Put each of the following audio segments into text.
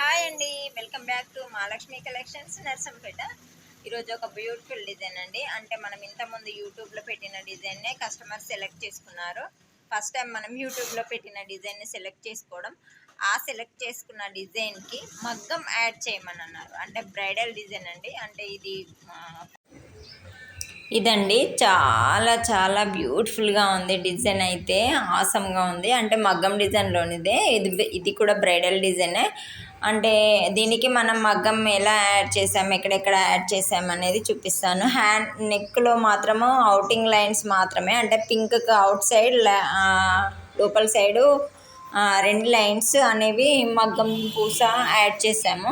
Hi అండి. Welcome back to Mahalakshmi collections Narsampet. ఈరోజు ఒక బ్యూటిఫుల్ డిజైన్ అండి. అంటే మనం ఇంతకుముందు యూట్యూబ్లో పెట్టిన డిజైన్నే కస్టమర్ సెలెక్ట్ చేసుకున్నారు. ఫస్ట్ టైం మనం యూట్యూబ్లో పెట్టిన డిజైన్ని సెలెక్ట్ చేసుకోవడం. ఆ సెలెక్ట్ చేసుకున్న డిజైన్కి మగ్గం యాడ్ చేయమని అన్నారు అంటే బ్రైడల్ డిజైన్ అండి. అంటే ఇది ఇదండి. చాలా చాలా బ్యూటిఫుల్గా ఉంది డిజైన్ అయితే. ఆసమ్గా ఉంది. అంటే మగ్గం డిజైన్లోనిదే. ఇది ఇది కూడా బ్రైడల్ డిజైనే. అంటే దీనికి మనం మగ్గం ఎలా యాడ్ చేసాము ఎక్కడెక్కడ యాడ్ చేసాము అనేది చూపిస్తాను. హ్యాండ్ నెక్లో మాత్రము అవుటింగ్ లైన్స్ మాత్రమే అంటే పింక్కి అవుట్ సైడ్ లోపల సైడు రెండు లైన్స్ అనేవి మగ్గం పూస యాడ్ చేసాము.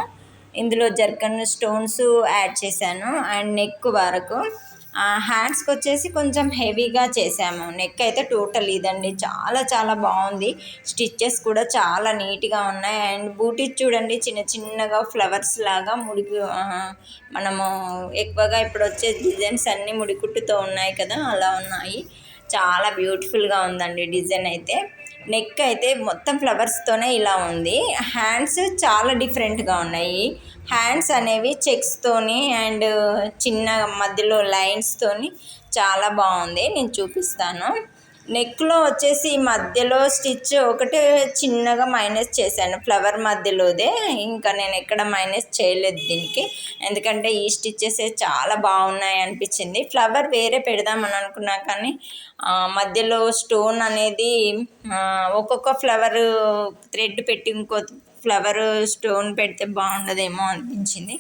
ఇందులో జర్కన్ స్టోన్స్ యాడ్ చేశాను అండ్ నెక్ వరకు హ్యాండ్స్కి వచ్చేసి కొంచెం హెవీగా చేసాము నెక్ అయితే టోటల్ ఇదండి. చాలా చాలా బాగుంది. స్టిచ్చెస్ కూడా చాలా నీట్గా ఉన్నాయి. అండ్ బూటీ చూడండి చిన్న చిన్నగా ఫ్లవర్స్ లాగా ముడికి మనము ఎక్కువగా ఇప్పుడు వచ్చే డిజైన్స్ అన్నీ ముడికుట్టుతో ఉన్నాయి కదా అలా ఉన్నాయి. చాలా బ్యూటిఫుల్గా ఉందండి డిజైన్ అయితే. నెక్ అయితే మొత్తం ఫ్లవర్స్తోనే ఇలా ఉంది. హ్యాండ్స్ చాలా డిఫరెంట్గా ఉన్నాయి. హ్యాండ్స్ అనేవి చెక్స్తోని అండ్ చిన్న మధ్యలో లైన్స్తోని చాలా బాగుంది. నేను చూపిస్తాను. నెక్లో వచ్చేసి మధ్యలో స్టిచ్ ఒకటి చిన్నగా మైనస్ చేశాను. ఫ్లవర్ మధ్యలోదే. ఇంకా నేను ఎక్కడ మైనస్ చేయలేదు దీనికి. ఎందుకంటే ఈ స్టిచ్చెస్ చాలా బాగున్నాయి అనిపించింది. ఫ్లవర్ వేరే పెడదామని అనుకున్నా కానీ మధ్యలో స్టోన్ అనేది ఒక్కొక్క ఫ్లవర్ థ్రెడ్ పెట్టి ఇంకో ఫ్లవర్ స్టోన్ పెడితే బాగుండదేమో అనిపించింది.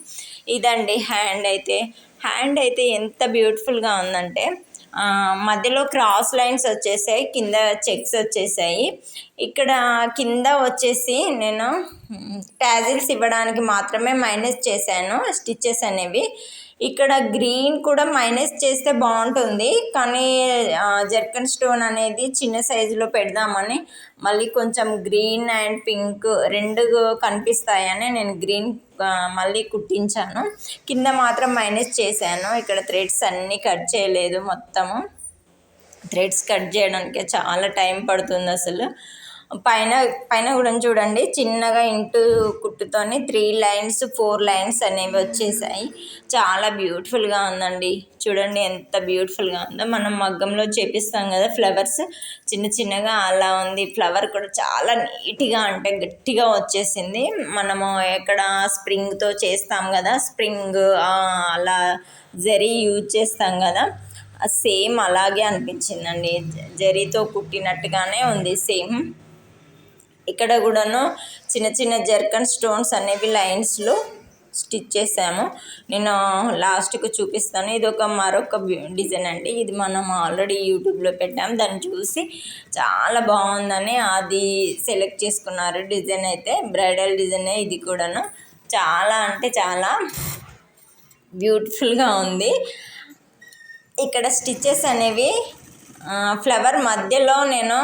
ఇదండి హ్యాండ్ అయితే. హ్యాండ్ అయితే ఎంత బ్యూటిఫుల్గా ఉందంటే మధ్యలో క్రాస్ లైన్స్ వచ్చేసాయి కింద చెక్స్ వచ్చేసాయి. ఇక్కడ కింద వచ్చేసి నేను ట్యాజిల్స్ ఇవ్వడానికి మాత్రమే మైనస్ చేశాను స్టిచ్చెస్ అనేవి. ఇక్కడ గ్రీన్ కూడా మైనస్ చేస్తే బాగుంటుంది. కానీ జర్కన్ స్టోన్ అనేది చిన్న సైజులో పెడదామని మళ్ళీ కొంచెం గ్రీన్ అండ్ పింక్ రెండు కనిపిస్తాయని నేను గ్రీన్ మళ్ళీ కుట్టించాను. కింద మాత్రం మైనస్ చేశాను. ఇక్కడ థ్రెడ్స్ అన్నీ కట్ చేయలేదు మొత్తము. థ్రెడ్స్ కట్ చేయడానికి చాలా టైం పడుతుంది అసలు. పైన పైన కూడా చూడండి. చిన్నగా ఇంటూ కుట్టుతోని త్రీ లైన్స్ ఫోర్ లైన్స్ అనేవి వచ్చేసాయి. చాలా బ్యూటిఫుల్గా ఉందండి. చూడండి ఎంత బ్యూటిఫుల్గా ఉందో. మనం మగ్గంలో చేపిస్తాం కదా ఫ్లవర్స్. చిన్న చిన్నగా అలా ఉంది. ఫ్లవర్ కూడా చాలా నీట్గా అంటే గట్టిగా వచ్చేసింది. మనము ఎక్కడ స్ప్రింగ్తో చేస్తాం కదా. స్ప్రింగ్ అలా జరీ యూజ్ చేస్తాం కదా. సేమ్ అలాగే అనిపించిందండి. జరీతో కుట్టినట్టుగానే ఉంది. సేమ్. ఇక్కడ కూడాను చిన్న చిన్న జర్కన్ స్టోన్స్ అనేవి లైన్స్లో స్టిచ్ చేసాము నేను లాస్ట్కు చూపిస్తాను. ఇది ఒక మరొక డిజైన్ అండి. ఇది మనం ఆల్రెడీ యూట్యూబ్లో పెట్టాము దాన్ని చూసి చాలా బాగుందని అది సెలెక్ట్ చేసుకున్నారు. డిజైన్ అయితే బ్రైడల్ డిజైనే ఇది కూడాను. చాలా అంటే చాలా బ్యూటిఫుల్గా ఉంది. ఇక్కడ స్టిచ్చెస్ అనేవి ఫ్లవర్ మధ్యలో నేను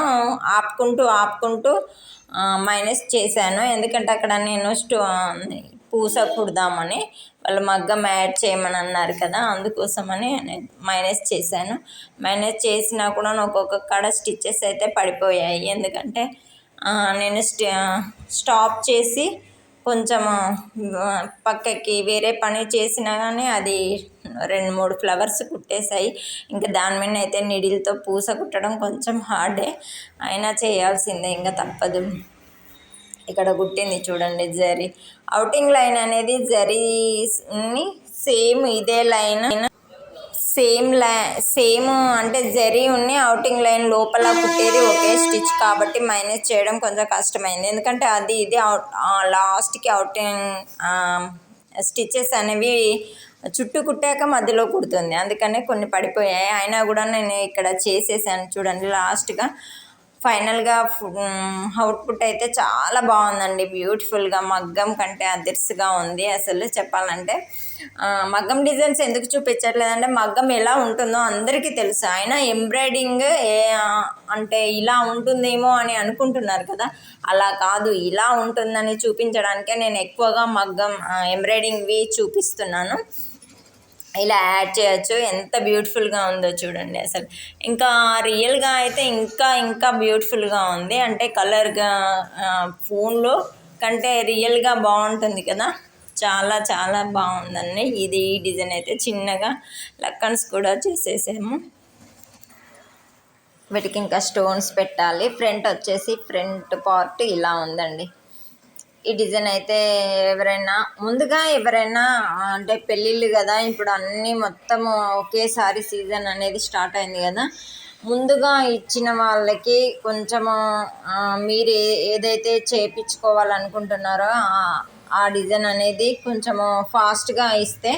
ఆపుకుంటూ ఆపుకుంటూ మైనస్ చేశాను. ఎందుకంటే అక్కడ నేను స్టో పూస కుడదామని వాళ్ళు మగ్గం యాడ్ చేయమని అన్నారు కదా అందుకోసమని మైనస్ చేశాను. మైనస్ చేసినా కూడా ఒక్కొక్క కాడ స్టిచ్చెస్ అయితే పడిపోయాయి. ఎందుకంటే నేను స్టాప్ చేసి కొంచెం పక్కకి వేరే పని చేసినా కానీ అది రెండు మూడు ఫ్లవర్స్ కుట్టేశాయి. ఇంకా దాని మీద అయితే నిడిల్తో పూస కుట్టడం కొంచెం హార్డే అయినా చేయాల్సిందే ఇంకా తప్పదు. ఇక్కడ కుట్టింది చూడండి జరీ. అవుటింగ్ లైన్ అనేది జరీని సేమ్ ఇదే లైన్ సేమ్ లై సేమ్ అంటే జరీ ఉన్ని అవుటింగ్ లైన్ లోపల కుట్టేది ఒకే స్టిచ్ కాబట్టి మైనస్ చేయడం కొంచెం కష్టమైంది. ఎందుకంటే అది ఇది అవుట్ లాస్ట్కి అవుటింగ్ స్టిచెస్ అనేవి చుట్టూ కుట్టాక మధ్యలో కుడుతుంది. అందుకనే కొన్ని పడిపోయాయి. అయినా కూడా నేను ఇక్కడ చేసేసాను. చూడండి లాస్ట్గా ఫైనల్గా అవుట్పుట్ అయితే చాలా బాగుందండి. బ్యూటిఫుల్గా మగ్గం కంటే అదిర్స్గా ఉంది అసలు చెప్పాలంటే. మగ్గం డిజైన్స్ ఎందుకు చూపించట్లేదంటే మగ్గం ఎలా ఉంటుందో అందరికీ తెలుసు. అయినా ఎంబ్రాయిడింగ్ ఏ అంటే ఇలా ఉంటుందేమో అని అనుకుంటున్నారు కదా. అలా కాదు ఇలా ఉంటుందని చూపించడానికే నేను ఎక్కువగా మగ్గం ఎంబ్రాయిడింగ్వి చూపిస్తున్నాను. ఇలా యాడ్ చేయొచ్చు. ఎంత బ్యూటిఫుల్గా ఉందో చూడండి అసలు. ఇంకా రియల్గా అయితే ఇంకా ఇంకా బ్యూటిఫుల్గా ఉంది. అంటే కలర్గా ఫోన్లో కంటే రియల్గా బాగుంటుంది కదా. చాలా చాలా బాగుందండి. ఇది ఈ డిజైన్ అయితే చిన్నగా లక్కన్స్ కూడా చేసేసాము. వీటికి ఇంకా స్టోన్స్ పెట్టాలి. ఫ్రంట్ వచ్చేసి ఫ్రంట్ పార్ట్ ఇలా ఉందండి. ఈ డిజైన్ అయితే ఎవరైనా ముందుగా ఎవరైనా అంటే పెళ్ళిళ్ళు కదా ఇప్పుడు అన్నీ మొత్తం ఒకేసారి సీజన్ అనేది స్టార్ట్ అయింది కదా ముందుగా ఇచ్చిన వాళ్ళకి కొంచెము మీరు ఏదైతే చేయించుకోవాలనుకుంటున్నారో ఆ డిజైన్ అనేది కొంచెము ఫాస్ట్గా ఇస్తే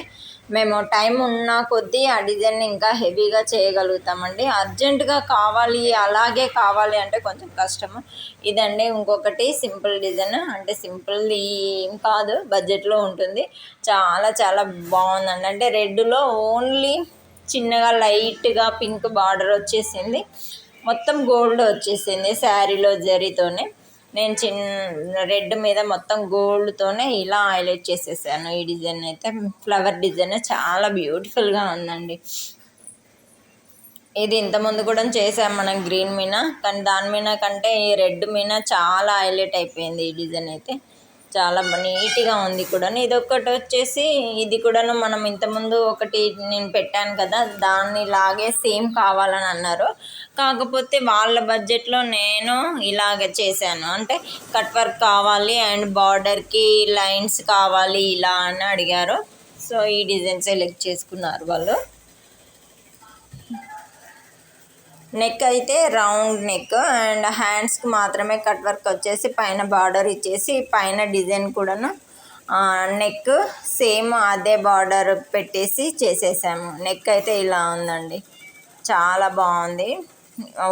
మేము టైం ఉన్న కొద్దీ ఆ డిజైన్ ఇంకా హెవీగా చేయగలుగుతామండి. అర్జెంటుగా కావాలి అలాగే కావాలి అంటే కొంచెం కష్టము. ఇదండి ఇంకొకటి సింపుల్ డిజైన్. అంటే సింపుల్ ఏం కాదు బడ్జెట్లో ఉంటుంది. చాలా చాలా బాగుందండి. అంటే రెడ్లో ఓన్లీ చిన్నగా లైట్గా పింక్ బార్డర్ వచ్చేసింది. మొత్తం గోల్డ్ వచ్చేసింది శారీలో జరీతోనే. నేను చిన్న రెడ్ మీద మొత్తం గోల్డ్తోనే ఇలా హైలైట్ చేసేసాను. ఈ డిజైన్ అయితే ఫ్లవర్ డిజైన్ చాలా బ్యూటిఫుల్గా ఉందండి. ఇది ఇంతకుముందు కూడా చేసాం మనం గ్రీన్ మీనా కానీ దాని మీద కంటే ఈ రెడ్ మీనా చాలా హైలైట్ అయిపోయింది ఈ డిజైన్ అయితే. చాలా నీట్గా ఉంది కూడా ఇది ఒకటి వచ్చేసి ఇది కూడాను మనం ఇంతకుముందు ఒకటి నేను పెట్టాను కదా దాన్ని లాగే సేమ్ కావాలని అన్నారు. కాకపోతే వాళ్ళ బడ్జెట్లో నేను ఇలాగ చేశాను. అంటే కట్ వర్క్ కావాలి అండ్ బార్డర్కి లైన్స్ కావాలి ఇలా అని అడిగారు. సో ఈ డిజైన్ సెలెక్ట్ చేసుకున్నారు వాళ్ళు. నెక్ అయితే రౌండ్ నెక్ అండ్ హ్యాండ్స్కి మాత్రమే కట్ వర్క్ వచ్చేసి పైన బార్డర్ ఇచ్చేసి పైన డిజైన్ కూడాను నెక్ సేమ్ అదే బార్డర్ పెట్టేసి చేసేసాము. నెక్ అయితే ఇలా ఉందండి. చాలా బాగుంది.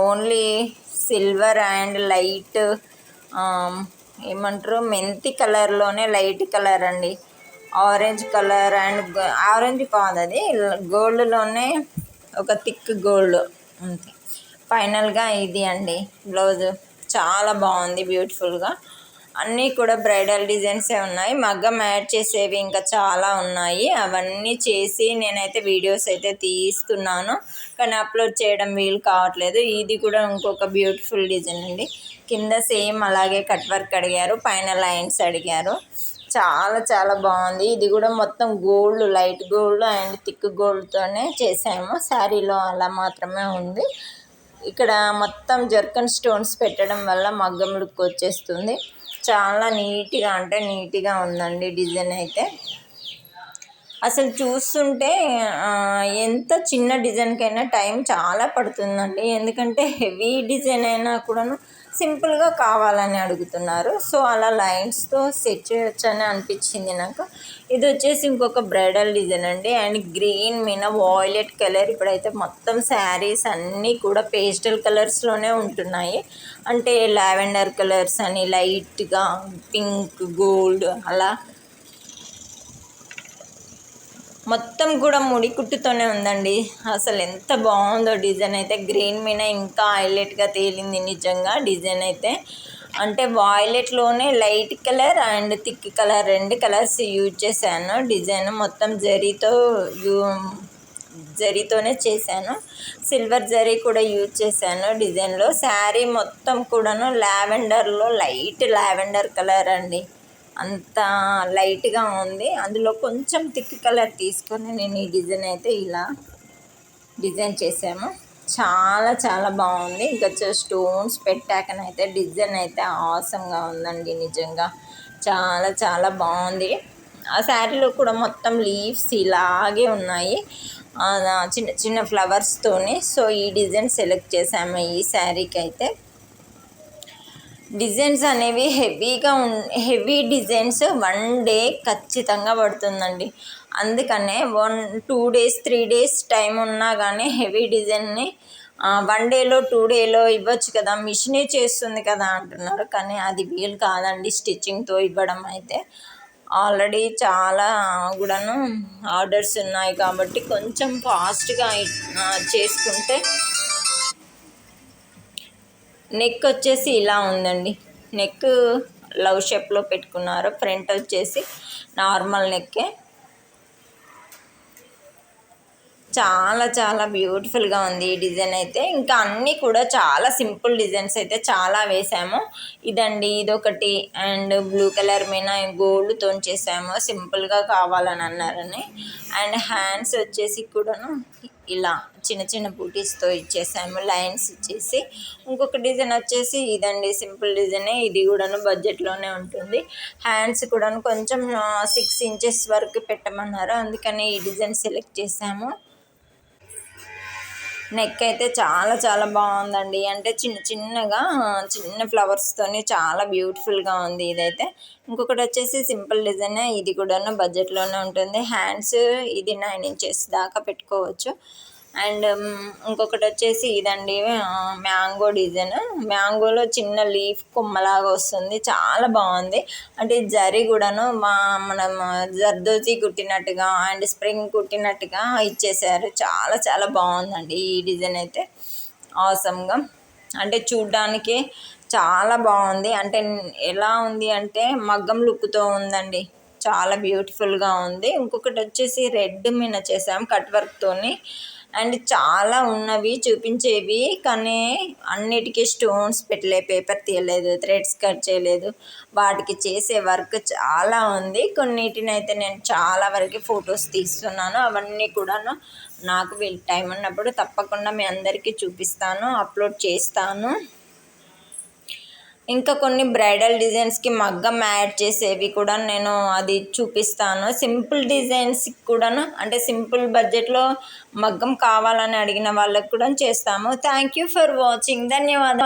ఓన్లీ సిల్వర్ అండ్ లైట్ ఏమంటారు? మెంతి కలర్లోనే లైట్ కలర్ అండి. ఆరెంజ్ కలర్ అండ్ ఆరెంజ్ కాదు అది. గోల్డ్లోనే ఒక థిక్ గోల్డ్ అంతే. ఫైనల్గా ఇది అండి. బ్లౌజ్ చాలా బాగుంది బ్యూటిఫుల్గా. అన్నీ కూడా బ్రైడల్ డిజైన్సే ఉన్నాయి. మగ్గం యాడ్ చేసేవి ఇంకా చాలా ఉన్నాయి. అవన్నీ చేసి నేనైతే వీడియోస్ అయితే తీస్తున్నాను. కానీ అప్లోడ్ చేయడం వీలు కావట్లేదు. ఇది కూడా ఇంకొక బ్యూటిఫుల్ డిజైన్ అండి. కింద సేమ్ అలాగే కట్ వర్క్ అడిగారు పైన లైన్స్ అడిగారు. చాలా చాలా బాగుంది. ఇది కూడా మొత్తం gold light gold and thick గోల్డ్తోనే చేసాము. శారీలో అలా మాత్రమే ఉంది. ఇక్కడ మొత్తం జర్కన్ స్టోన్స్ పెట్టడం వల్ల మగ్గం లుక్ వచ్చేస్తుంది చాలా నీట్గా అంటే నీట్గా ఉందండి డిజైన్ అయితే. అసలు చూస్తుంటే ఎంత చిన్న డిజైన్కైనా టైం చాలా పడుతుందండి. ఎందుకంటే హెవీ డిజైన్ అయినా కూడాను సింపుల్గా కావాలని అడుగుతున్నారు. సో అలా లైన్స్తో సెట్ చేయొచ్చు అని అనిపించింది నాకు. ఇది వచ్చేసి ఇంకొక బ్రైడల్ డిజైన్ అండి. అండ్ గ్రీన్ మీద వాయిలెట్ కలర్. ఇప్పుడైతే మొత్తం శారీస్ అన్నీ కూడా పేస్టల్ కలర్స్లోనే ఉంటున్నాయి. అంటే లావెండర్ కలర్స్ అని లైట్గా పింక్ గోల్డ్ అలా మొత్తం కూడా ముడి కుట్టుతోనే ఉందండి. అసలు ఎంత బాగుందో డిజైన్ అయితే. గ్రీన్ మీద ఇంకా హైలైట్గా తేలింది నిజంగా డిజైన్ అయితే. అంటే వాయిలెట్లోనే light colour and thick colour రెండు కలర్స్ యూజ్ చేశాను. డిజైన్ మొత్తం జరీతో యూ జరీతోనే చేశాను. సిల్వర్ జరీ కూడా యూజ్ చేశాను డిజైన్లో శారీ మొత్తం కూడాను లావెండర్లో లైట్ లావెండర్ కలర్ అండి. అంత లైట్గా ఉంది. అందులో కొంచెం థిక్ కలర్ తీసుకొని నేను ఈ డిజైన్ అయితే ఇలా డిజైన్ చేసాము చాలా చాలా బాగుంది. ఇంకా స్టోన్స్ పెట్టాకనైతే డిజైన్ అయితే ఆసంగా ఉందండి నిజంగా. చాలా చాలా బాగుంది. ఆ శారీలో కూడా మొత్తం లీవ్స్ ఇలాగే ఉన్నాయి. చిన్న చిన్న ఫ్లవర్స్తోని సో ఈ డిజైన్ సెలెక్ట్ చేసాము ఈ శారీకి అయితే డిజైన్స్ అనేవి హెవీగా హెవీ డిజైన్స్ వన్ డే ఖచ్చితంగా పడుతుందండి. అందుకనే one two days three days time ఉన్నా కానీ హెవీ డిజైన్ని వన్ డేలో టూ డేలో ఇవ్వచ్చు కదా మిషనే చేస్తుంది కదా అంటున్నారు. కానీ అది వీలు కాదండి స్టిచ్చింగ్తో ఇవ్వడం అయితే. ఆల్రెడీ చాలా కూడాను ఆర్డర్స్ ఉన్నాయి కాబట్టి కొంచెం ఫాస్ట్గా చేసుకుంటే నెక్ వచ్చేసి ఇలా ఉందండి. నెక్ లవ్ షేప్లో పెట్టుకున్నారు. ఫ్రంట్ వచ్చేసి నార్మల్ నెక్కే. చాలా చాలా బ్యూటిఫుల్గా ఉంది ఈ డిజైన్ అయితే. ఇంకా అన్నీ కూడా చాలా సింపుల్ డిజైన్స్ అయితే చాలా వేసాము. ఇదండి ఇదొకటి. అండ్ బ్లూ కలర్ మీద గోల్డ్తో చేసాము. సింపుల్గా కావాలని అన్నారని. అండ్ హ్యాండ్స్ వచ్చేసి కూడాను ఇలా చిన్న చిన్న బూటీస్తో ఇచ్చేసాము. లైన్స్ ఇచ్చేసి. ఇంకొక డిజైన్ వచ్చేసి ఇదండి సింపుల్ డిజైనే ఇది కూడాను బడ్జెట్లోనే ఉంటుంది. హ్యాండ్స్ కూడాను కొంచెం సిక్స్ ఇంచెస్ వరకు పెట్టమన్నారు. అందుకని ఈ డిజైన్ సెలెక్ట్ చేసాము. నెక్ అయితే చాలా చాలా బాగుందండి. అంటే చిన్న చిన్నగా చిన్న ఫ్లవర్స్తోని చాలా బ్యూటిఫుల్గా ఉంది ఇదైతే. ఇంకొకటి వచ్చేసి సింపుల్ డిజైన్ ఇది కూడా బడ్జెట్లోనే ఉంటుంది. హ్యాండ్స్ ఇది నైన్ ఇంచెస్ దాకా పెట్టుకోవచ్చు. అండ్ ఇంకొకటి వచ్చేసి ఇదండి మ్యాంగో డిజైన్. మ్యాంగోలో చిన్న లీఫ్ కొమ్మలాగా వస్తుంది. చాలా బాగుంది. అంటే జరీ కూడాను మా మనం జర్దోజీ కుట్టినట్టుగా అండ్ స్ప్రింగ్ కుట్టినట్టుగా ఇచ్చేసారు. చాలా చాలా బాగుందండి ఈ డిజైన్ అయితే. ఆసమ్గా. అంటే చూడ్డానికి చాలా బాగుంది. అంటే ఎలా ఉంది అంటే మగ్గం లుక్తో ఉందండి. చాలా బ్యూటిఫుల్గా ఉంది. ఇంకొకటి వచ్చేసి రెడ్ మీద చేసాం కట్ వర్క్తోని. అండ్ చాలా ఉన్నవి చూపించేవి కానీ అన్నిటికీ స్టోన్స్ పెట్టలే పేపర్ తీయలేదు థ్రెడ్స్ కట్ చేయలేదు. వాటికి చేసే వర్క్ చాలా ఉంది. కొన్నిటిని అయితే నేను చాలా వరకు ఫొటోస్ తీస్తున్నాను. అవన్నీ కూడాను నాకు వీళ్ళు టైం ఉన్నప్పుడు తప్పకుండా మీ అందరికీ చూపిస్తాను అప్లోడ్ చేస్తాను. ఇంకా కొన్ని బ్రైడల్ డిజైన్స్కి మగ్గం యాడ్ చేసేవి కూడా నేను అది చూపిస్తాను. సింపుల్ డిజైన్స్ కూడాను అంటే సింపుల్ బడ్జెట్లో మగ్గం కావాలని అడిగిన వాళ్ళకి కూడా చేస్తాము. Thank you for watching. ధన్యవాదాలు.